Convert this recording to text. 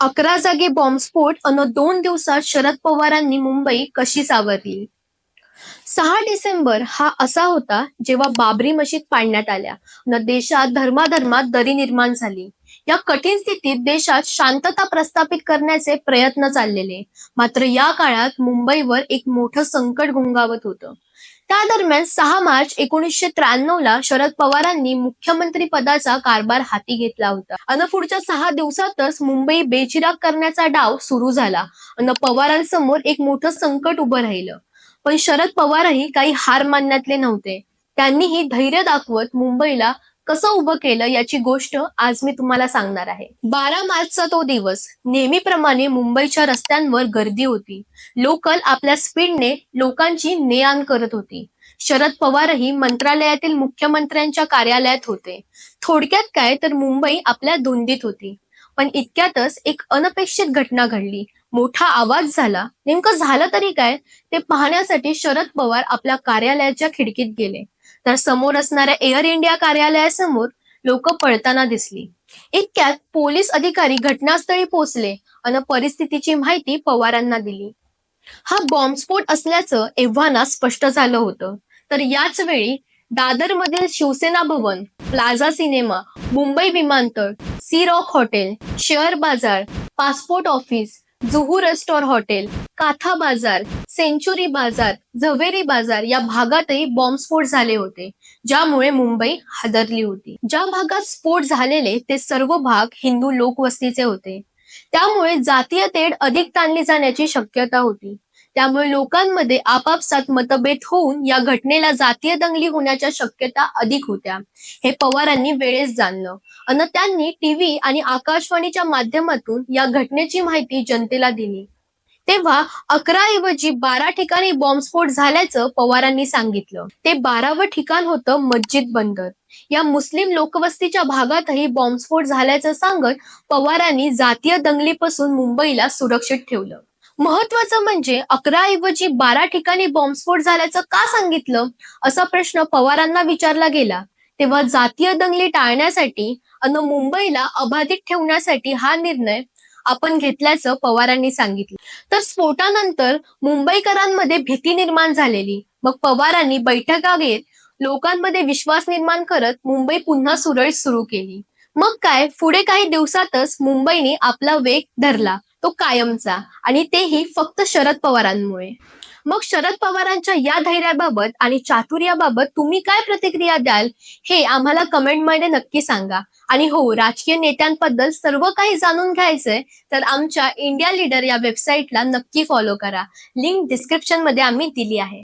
अकरा जागी बॉम्बस्फोट अन दोन दिवसात शरद पवारांनी मुंबई कशी सावरली? सहा डिसेंबर हा असा होता जेव्हा बाबरी मशीद पाडण्यात आल्या. न देशात धर्माधर्मात दरी निर्माण झाली. या कठीण स्थितीत देशात शांतता प्रस्थापित करण्याचे प्रयत्न चाललेले. मात्र या काळात मुंबईवर एक मोठं संकट घोंगावत होतं. त्या दरम्यान सहा मार्च एकोणीसशे त्र्याण्णव ला शरद पवारांनी मुख्यमंत्री पदाचा कारभार हाती घेतला होता. अन पुढच्या सहा दिवसातच मुंबई बेचिराग करण्याचा डाव सुरू झाला. अन पवारांसमोर एक मोठं संकट उभं राहिलं. पण शरद पवारही काही हार मानण्यातले नव्हते. त्यांनीही धैर्य दाखवत मुंबईला कसं उभं केलं याची गोष्ट आज मी तुम्हाला सांगणार आहे. बारा मार्चचा तो दिवस नेहमीप्रमाणे मुंबईच्या रस्त्यांवर गर्दी होती. लोकल आपल्या स्पीडने लोकांची ने आण करत होती. शरद पवारही मंत्रालयातील मुख्यमंत्र्यांच्या कार्यालयात होते. थोडक्यात काय तर मुंबई आपल्या धुंदीत होती. पण इतक्यातच एक अनपेक्षित घटना घडली. मोठा आवाज झाला. नेमकं झालं तरी काय? ते पाहण्यासाठी शरद पवार आपल्या कार्यालयाच्या खिडकीत गेले. तर समोर असणाऱ्या एअर इंडिया कार्यालयासमोर लोक पळताना दिसली. इतक्यात पोलीस अधिकारी घटनास्थळी पोहोचले आणि परिस्थितीची माहिती पवारांना दिली. हा बॉम्बस्फोट असल्याचं एव्हाना स्पष्ट झालं होतं. तर याच वेळी दादर मधील शिवसेना भवन प्लाझा सिनेमा मुंबई विमानतळ सी रॉक हॉटेल शेअर बाजार पासपोर्ट ऑफिस जुहू रेस्टॉर हॉटेल काथा बाजार सेंचुरी बाजार झवेरी बाजार या भागातही बॉम्बस्फोट झाले होते ज्यामुळे मुंबई हादरली होती. ज्या भागात स्फोट झालेले ते सर्व भाग हिंदू लोकवस्तीचे होते. त्यामुळे जातीय तेढ अधिक ताणली जाण्याची शक्यता होती. त्यामुळे लोकांमध्ये आपापसात मतभेद होऊन या घटनेला जातीय दंगली होण्याच्या शक्यता अधिक होत्या. हे पवारांनी वेळेस जाणलं. अन त्यांनी टीव्ही आणि आकाशवाणीच्या माध्यमातून या घटनेची माहिती जनतेला दिली. तेव्हा अकरा ऐवजी बारा ठिकाणी बॉम्बस्फोट झाल्याचं पवारांनी सांगितलं. ते बारावं ठिकाण होतं मस्जिद बंदर. या मुस्लिम लोकवस्तीच्या भागातही बॉम्बस्फोट झाल्याचं सांगत पवारांनी जातीय दंगलीपासून मुंबईला सुरक्षित ठेवलं. महत्वाचं म्हणजे अकरा ऐवजी बारा ठिकाणी बॉम्बस्फोट झाल्याचं का सांगितलं? असा प्रश्न पवारांना विचारला गेला. तेव्हा जातीय दंगली टाळण्यासाठी अन मुंबईला अबाधित ठेवण्यासाठी हा निर्णय आपण घेतल्याचं पवारांनी सांगितलं. तर स्फोटानंतर मुंबईकरांमध्ये भीती निर्माण झालेली. मग पवारांनी बैठका घेत लोकांमध्ये विश्वास निर्माण करत मुंबई पुन्हा सुरळीत सुरू केली. मग काय पुढे काही दिवसातच मुंबईने आपला वेग धरला तो कायमचा. आणि तेही फक्त शरद पवारांमुळे. मग शरद पवारांच्या या धैर्याबाबत आणि चातुर्याबाबत तुम्ही काय प्रतिक्रिया द्याल हे आम्हाला कमेंटमध्ये नक्की सांगा. आणि हो राजकीय नेत्यांबद्दल सर्व काही जाणून घ्यायचंय तर आमच्या इंडिया लीडर या वेबसाईटला नक्की फॉलो करा. लिंक डिस्क्रिप्शनमध्ये आम्ही दिली आहे.